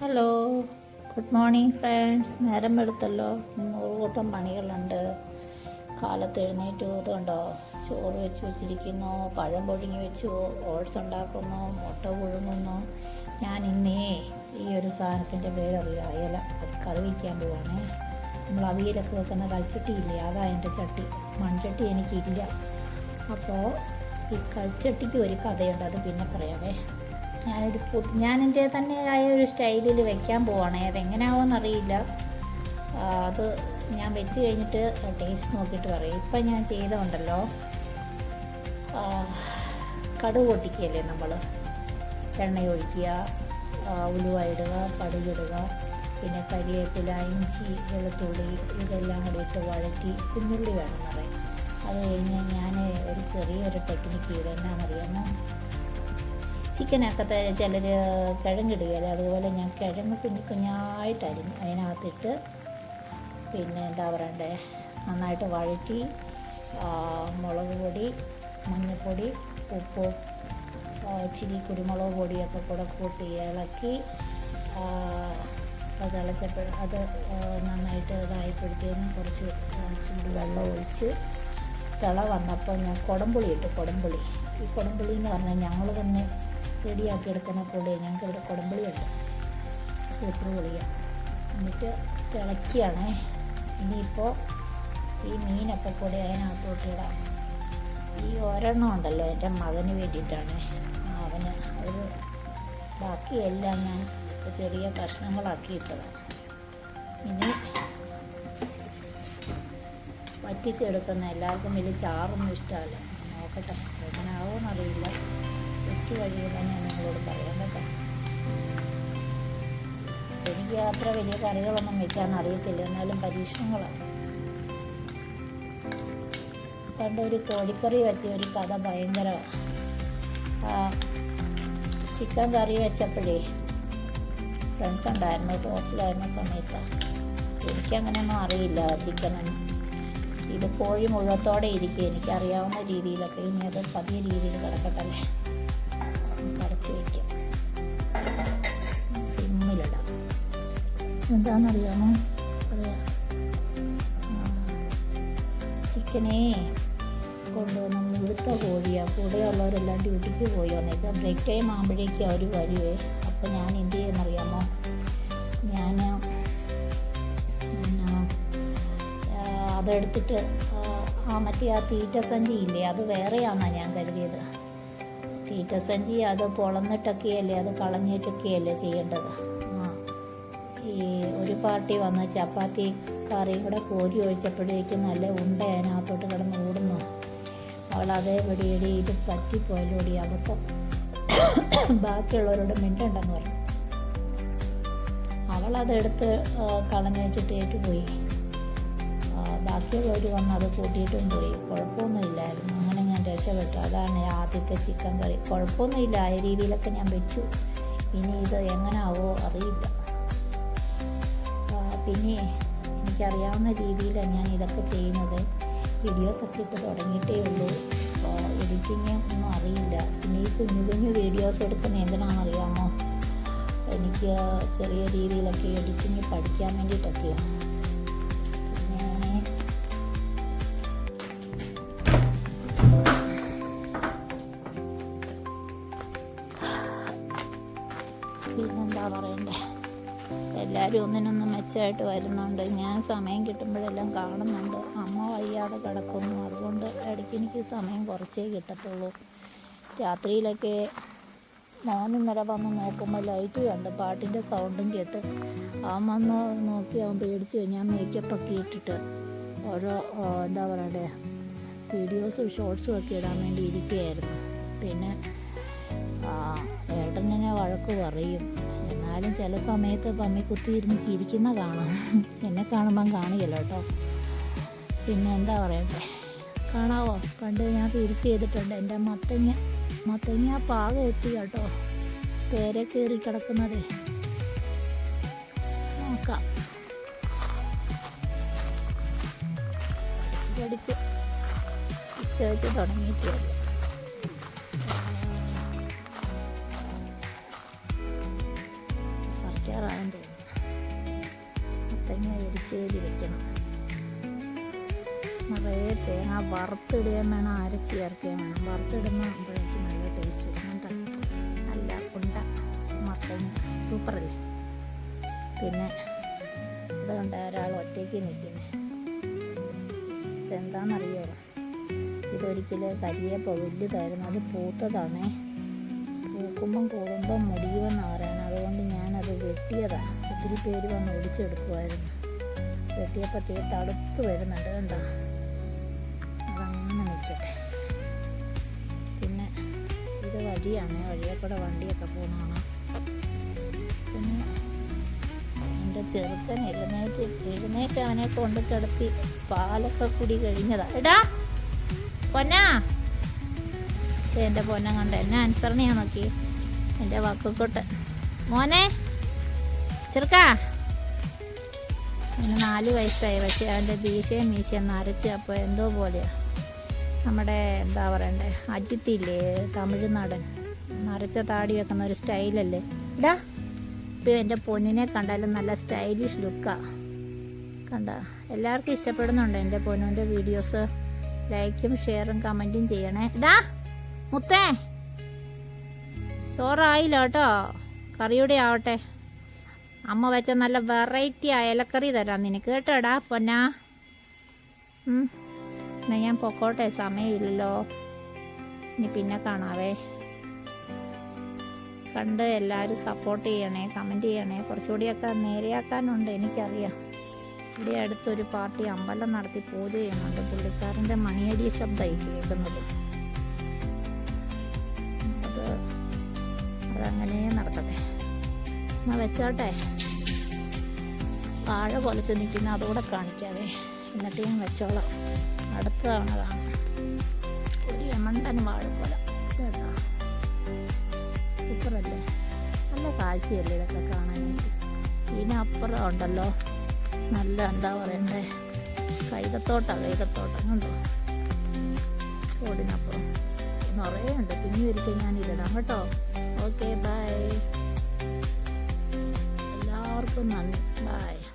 Hello good morning friends നേരം വെളുത്തല്ലോ. നൂറ് കൂട്ടം പണികളുണ്ട്. കാലത്ത് എഴുന്നേറ്റ് അതുകൊണ്ടോ ചോറ് വെച്ച് വെച്ചിരിക്കുന്നു പഴം പൊഴുങ്ങി വെച്ചു ഓട്സ് ഉണ്ടാക്കുന്നു മുട്ട പുഴുങ്ങുന്നു. ഞാൻ ഇന്നേ ഈ ഒരു സാധനത്തിന്റെ പേരറിയാം. അയല. അത് കറി വയ്ക്കാൻ പോവാണേ. നമ്മൾ അവിയലൊക്കെ വെക്കുന്ന കൽച്ചട്ടിയില്ലേ? അതാ എന്റെ ചട്ടി. മൺചട്ടി എനിക്കില്ല. അപ്പോൾ ഈ കൽച്ചട്ടിക്ക് ഒരു കഥയുണ്ട്. അത് പിന്നെ പറയാവേ. ഞാനൊരു പു തന്നെ തന്നെയായ ഒരു സ്റ്റൈലിൽ വെക്കാൻ പോവാണ്. അതെങ്ങനെയാവുമെന്നറിയില്ല അത് ഞാൻ വെച്ച് കഴിഞ്ഞിട്ട് ടേസ്റ്റ് നോക്കിയിട്ട് പറയും. ഇപ്പം ഞാൻ ചെയ്തതുണ്ടല്ലോ. കടു കടുക് പൊട്ടിക്കുകയല്ലേ നമ്മൾ എണ്ണ ഒഴിക്കുക ഉലുവ ഇടുക കടുകിടുക പിന്നെ കരിവേപ്പില ഇഞ്ചി വെളുത്തുള്ളി ഇതെല്ലാം കൂടി ഇട്ട് വഴറ്റി കുഞ്ഞുള്ളി വേണം പറയാം. അത് കഴിഞ്ഞ് ഞാൻ ഒരു ചെറിയൊരു ടെക്നിക്ക് ചെയ്ത് എന്നാണെന്നറിയാമോ ചിക്കനൊക്കെ ചിലർ കിഴങ്ങിടുകയല്ലേ? അതുപോലെ ഞാൻ കിഴങ്ങ് കുഞ്ഞു കുഞ്ഞായിട്ട് അരിഞ്ഞ് അതിനകത്തിട്ട് പിന്നെ എന്താ പറയണ്ടേ? നന്നായിട്ട് വഴറ്റി മുളക് പൊടി മഞ്ഞൾപ്പൊടി ഉപ്പ് ഇച്ചിരി കുരുമുളക് പൊടിയൊക്കെ കൂടെ കൂട്ടി ഇളക്കി അത് തിളച്ചപ്പോൾ അത് നന്നായിട്ട് ഇതായപ്പോഴത്തേനും കുറച്ച് ചൂട് വെള്ളം ഒഴിച്ച് തിള വന്നപ്പോൾ ഞാൻ കുടംപുളി ഇട്ടു കുടംപുളി. ഈ കുടംപുളി എന്ന് പറഞ്ഞാൽ ഞങ്ങൾ തന്നെ റെഡിയാക്കി എടുക്കുന്ന പുളി ഞങ്ങൾക്ക് ഇവിടെ കുടംപുളിയുണ്ട് സൂപ്പർ പൊളിയ. എന്നിട്ട് തിളക്കിയാണ് ഇനിയിപ്പോൾ ഈ മീനൊക്കെ കൂടി അതിനകത്തോട്ട് ഇടാം. ഈ ഒരെണ്ണം ഉണ്ടല്ലോ എന്റെ മകന് വേണ്ടിയിട്ടാണ്. അവന് ഒരു ബാക്കിയെല്ലാം ഞാൻ ചെറിയ കഷ്ണങ്ങളാക്കി ഇട്ടതാണ് ഇനി വറ്റിച്ചെടുക്കുന്ന എല്ലാവർക്കും വലിയ ചാറൊന്നും ഇഷ്ടമല്ല. നോക്കട്ടെ എങ്ങനെ ആവുമെന്നറിയില്ല വെച്ച് കഴിയുമ്പോൾ ഞാൻ നിങ്ങളോട് പറയാം കേട്ടോ. എനിക്ക് അത്ര വലിയ കറികളൊന്നും വെക്കാൻ അറിയത്തില്ല. എന്നാലും പരീക്ഷണങ്ങളാണ് പണ്ട് ഒരു കോഴിക്കറി വെച്ച ഒരു കഥ ഭയങ്കര ചിക്കൻ കറി വെച്ചപ്പോഴേ ഫ്രണ്ട്സ് ഉണ്ടായിരുന്നു. ഹോസ്റ്റലായിരുന്ന സമയത്താണ് എനിക്കങ്ങനെയൊന്നും അറിയില്ല ചിക്കൻ ഇത് കോഴി മുഴുവത്തോടെ ഇരിക്കും. എനിക്കറിയാവുന്ന രീതിയിലൊക്കെ ഇനി അത് പതിയ രീതിയിൽ കിടക്കട്ടല്ലേ കടച്ച് വയ്ക്കാം സിമ്മിലിടാം. എന്താണെന്നറിയാമോ പറയാം. ചിക്കനേ കൊണ്ടുവന്ന് മുഴുത്ത കോഴിയാണ് കൂടെയുള്ളവരെല്ലാം ഡ്യൂട്ടിക്ക് പോയി വന്നേക്കാം. ബ്രേക്ക് ടൈം ആകുമ്പോഴേക്കും അവർ വരുവേ. അപ്പം ഞാൻ എന്ത് ചെയ്യുമെന്നറിയാമോ? ഞാൻ അതെടുത്തിട്ട് ആ, ആ മറ്റേ ആ തീറ്റ സഞ്ചി ഇല്ലേ അത് വേറെയാണെന്നാണ് ഞാൻ കരുതിയത്. തീറ്റ സഞ്ചി അത് പൊളന്നിട്ടൊക്കെയല്ലേ അത് കളഞ്ഞേച്ചൊക്കെയല്ലേ ചെയ്യേണ്ടത്? ആ. ഈ ഒരു പാർട്ടി വന്ന ചപ്പാത്തി കറിയും കൂടെ കോരി ഒഴിച്ചപ്പോഴേക്കും നല്ല ഉണ്ട അതിനകത്തോട്ട് കിടന്ന് ഓടുന്നു. അവൾ അതേ എടി ഇത് പറ്റിപ്പോയാലോടി അബദ്ധം ബാക്കിയുള്ളവരോട് മിണ്ടണ്ടെന്ന് പറഞ്ഞു. അവൾ അതെടുത്ത് കളഞ്ഞു വെച്ചിട്ട് ഏറ്റുപോയി. ബാക്കിയുള്ളവർ വന്ന് അത് കൂട്ടിയിട്ടും പോയി. കുഴപ്പമൊന്നുമില്ലായിരുന്നു. അങ്ങനെ രക്ഷപ്പെട്ടു. അതാണ് ആദ്യത്തെ ചിക്കൻ കറി. കുഴപ്പമൊന്നുമില്ല. ആ രീതിയിലൊക്കെ ഞാൻ വെച്ചു. ഇനി ഇത് എങ്ങനാവോ അറിയില്ല. പിന്നെ എനിക്കറിയാവുന്ന രീതിയിലാണ് ഞാൻ ഇതൊക്കെ ചെയ്യുന്നത്. വീഡിയോസൊക്കെ ഇട്ട് തുടങ്ങിയിട്ടേ ഉള്ളൂ. എഡിറ്റിങ് ഒന്നും അറിയില്ല. പിന്നെ ഈ കുഞ്ഞു കുഞ്ഞു വീഡിയോസ് എടുക്കുന്ന എന്തിനാണെന്നറിയാമോ എനിക്ക് ചെറിയ രീതിയിലൊക്കെ എഡിറ്റിങ് പഠിക്കാൻ വേണ്ടിയിട്ടൊക്കെയാണ്. എല്ലാവരും ഒന്നിനൊന്നും മെച്ചമായിട്ട് വരുന്നുണ്ട്. ഞാൻ സമയം കിട്ടുമ്പോഴെല്ലാം കാണുന്നുണ്ട്. അമ്മ വയ്യാതെ കിടക്കുന്നു. അതുകൊണ്ട് ഇടയ്ക്ക് എനിക്ക് സമയം കുറച്ചേ കിട്ടത്തുള്ളൂ. രാത്രിയിലൊക്കെ മോൻ ഇന്നലെ വന്ന് നോക്കുമ്പോൾ ലൈറ്റ് കണ്ട് പാട്ടിന്റെ സൗണ്ടും കേട്ട് അവൻ വന്ന് നോക്കി അവൻ പേടിച്ചു. ഞാൻ മേക്കപ്പൊക്കെ ഇട്ടിട്ട് ഓരോ എന്താ പറയണ്ടേ വീഡിയോസും ഷോർട്സും ഒക്കെ ഇടാൻ വേണ്ടി ഇരിക്കുകയായിരുന്നു. പിന്നെ ഏട്ടനെ വഴക്ക് പറയും. എന്നാലും ചില സമയത്ത് പമ്മി കുത്തിയിരുന്ന് ചിരിക്കുന്ന കാണാം. എന്നെ കാണുമ്പം കാണില്ല കേട്ടോ. പിന്നെ എന്താ പറയട്ടെ? കാണാവോ? പണ്ട് ഞാൻ തിരിച്ച് ചെയ്തിട്ടുണ്ട്. എന്റെ മത്തങ്ങ മത്തങ്ങ പാകം എത്തി കേട്ടോ. പേരെ കയറി കിടക്കുന്നതേ. നോക്കാം. പഠിച്ച് പഠിച്ച് ഉച്ച വെച്ച് തുടങ്ങിയിട്ടേ കഴിക്കാറായെന്ന് തോന്നുന്നു. മത്തങ്ങ എരിശ്ശേരി വെക്കണം. നിറയെ തേങ്ങ വറുത്തിടുകയും വേണം അരച്ച് ചേർക്കുകയും വേണം. വറുത്തിടുന്ന അപ്പോഴേക്കും നല്ല ടേസ്റ്റ് വരും കേട്ടോ. നല്ല ഉണ്ട മത്തങ്ങ. സൂപ്പറല്ലേ പിന്നെ അതുകൊണ്ട് ഒരാൾ ഒറ്റയ്ക്ക് നിൽക്കുന്നത് ഇതെന്താണെന്നറിയോ? ഇതൊരിക്കലും കരിയപ്പോൾ വലുതായിരുന്നു. അത് പൂത്തതാണേ. പൂക്കുമ്പം കൂടുമ്പം മുടിയുമെന്ന് പറയണം അതുകൊണ്ട് ഞാനത് വെട്ടിയതാണ് ഒത്തിരി പേര് വന്ന് ഒടിച്ചെടുക്കുമായിരുന്നു വെട്ടിയപ്പോൾ തീ തടുത്ത് വരുന്നുണ്ട് കണ്ടോ? അതങ്ങനെ നിൽക്കട്ടെ. പിന്നെ ഇത് വഴിയാണ്. വഴിയെ കൂടെ വണ്ടിയൊക്കെ പോകുന്നതാണ് പിന്നെ എന്റെ ചെറുക്കൻ എഴുന്നേറ്റ് എഴുന്നേറ്റ് അവനെ കൊണ്ട് കിടത്തി പാലൊക്കെ കുടി കഴിഞ്ഞതാ. എടാ പൊന്നാ. എന്റെ പൊന്നം കണ്ട? എന്നെ അനുസരണയാ നോക്കി എന്റെ വാക്കുക്കോട്ടെ മോനെ. ചെറുക്കാ. നാല് വയസ്സായി. പക്ഷേ അവന്റെ ദീശയും മീശയും നരച്ച് അപ്പോൾ എന്തോ പോലെയാ. നമ്മുടെ എന്താ പറയണ്ടേ അജിത്തില്ലേ തമിഴ്നാടൻ. നരച്ച താടി വെക്കുന്ന ഒരു സ്റ്റൈലല്ലേ. ഇടാ ഇപ്പോൾ എന്റെ പൊന്നിനെ കണ്ടാലും നല്ല സ്റ്റൈലിഷ് ലുക്കാ. കണ്ട? എല്ലാവർക്കും ഇഷ്ടപ്പെടുന്നുണ്ട് എന്റെ പൊന്നുന്റെ വീഡിയോസ്? ലൈക്കും ഷെയറും കമന്റും ചെയ്യണേ. ഇടാ മുത്തേ. ചോറായില്ല കേട്ടോ. കറിയുടെ ആവട്ടെ അമ്മ വെച്ച നല്ല വെറൈറ്റി ആ ഇലക്കറി തരാം നിനക്ക് കേട്ടോടാ പൊന്നാ. എന്നാ ഞാൻ പൊക്കോട്ടെ സമയമില്ലല്ലോ. ഇനി പിന്നെ കാണാവേ. കണ്ട് എല്ലാവരും സപ്പോർട്ട് ചെയ്യണേ കമന്റ് ചെയ്യണേ. കുറച്ചുകൂടിയൊക്കെ നേരെയാക്കാനുണ്ട് എനിക്കറിയാം. ഇവിടെ അടുത്തൊരു പാർട്ടി അമ്പലം നടത്തി പൂജ ചെയ്യുന്നുണ്ട്. പുള്ളിക്കാരന്റെ മണിയടിയ ശബ്ദമായി കേൾക്കുന്നത്. അത് അതങ്ങനെ നടക്കട്ടെ. എന്നാ വെച്ചോട്ടെ. വാഴ പോലെ നിൽക്കുന്ന അതുകൂടെ കാണിക്കാവേ. എന്നിട്ട് ഞാൻ വെച്ചോളാം. അടുത്ത തവണ കാണാം. ഒരു യമണ്ടൻ പോലെ. കേട്ടോ? നല്ല കാഴ്ചയല്ലേ ഇതൊക്കെ കാണാനായിട്ട്. ഇതിനപ്പുറം ഉണ്ടല്ലോ. നല്ല എന്താ പറയണ്ടേ? കൈതത്തോട്ടാ കൈതത്തോട്ടം കണ്ടോ? റോഡിനപ്പുറം നിറയെ ഉണ്ട്. പിന്നെ ഒരിക്കൽ ഞാൻ ഇതിടാം കേട്ടോ? Okay bye. എല്ലാവർക്കും നന്ദി ബൈ